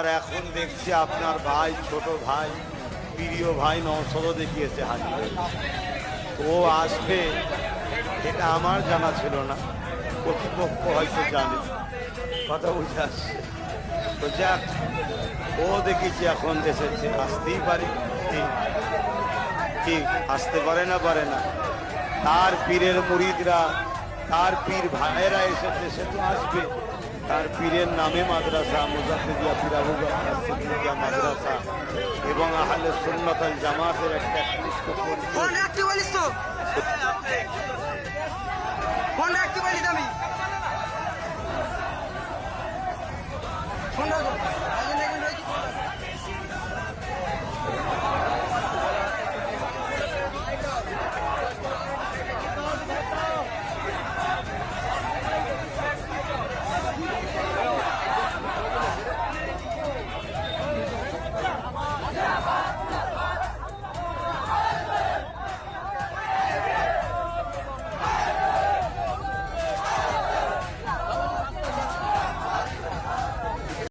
আর এখন দেখছি আপনার ভাই, ছোট ভাই, প্রিয় ভাই নৌসদও দেখিয়েছে হাজির ও আসবে, এটা আমার জানা ছিল না। কর্তৃপক্ষ হয়তো জানে। কথা বুঝে আসছে। তো যাক, ও দেখেছি এখন এসেছে। আসতেই পারে। কি আসতে পারে না পারে না। তার পীরের মুরিদরা, তার পীর ভাইয়েরা এসেছে, সে তো আসবে। তার পীরের নামে মাদ্রাসা মুজাফিদিয়া পিরাবু সিদ্দিকিয়া মাদ্রাসা এবং আহলে সুন্নত আল জামাতের একটা একনিষ্ঠ